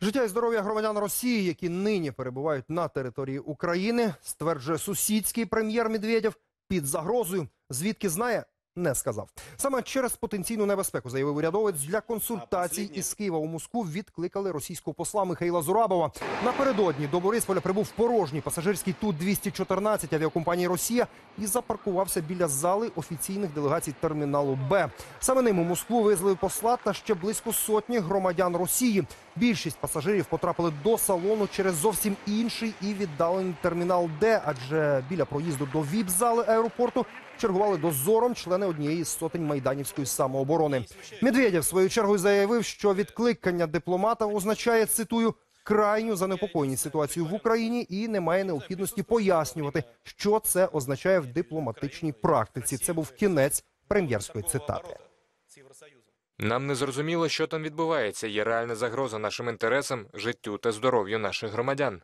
Життя і здоров'я громадян Росії, які нині перебувають на території України, стверджує сусідський прем'єр Медведєв під загрозою. Звідки знає, не сказав. Саме через потенційну небезпеку заявив урядовець для консультацій із Києва у Москву відкликали російського посла Михайла Зурабова. Напередодні до Борисполя прибув порожній пасажирський ту 214 авіакомпанії Росія і запаркувався біля зали офіційних делегацій терміналу Б. Саме ним у Москву визвали посла та ще близько сотні громадян Росії. Більшість пасажирів потрапили до салону через зовсім інший і віддалений термінал Д, адже біля проїзду до віп-зали аеропорту чергували дозором члени однієї з сотень майданівської самооборони. Медведєв свою чергою заявив, що відкликання дипломата означає цитую. Крайню занепокоєність ситуацію в Україні і немає необхідності пояснювати, що це означає в дипломатичній практиці. Це був кінець прем'єрської цитати. Нам не зрозуміло, що там відбувається. Є реальна загроза нашим інтересам, життю та здоров'ю наших громадян.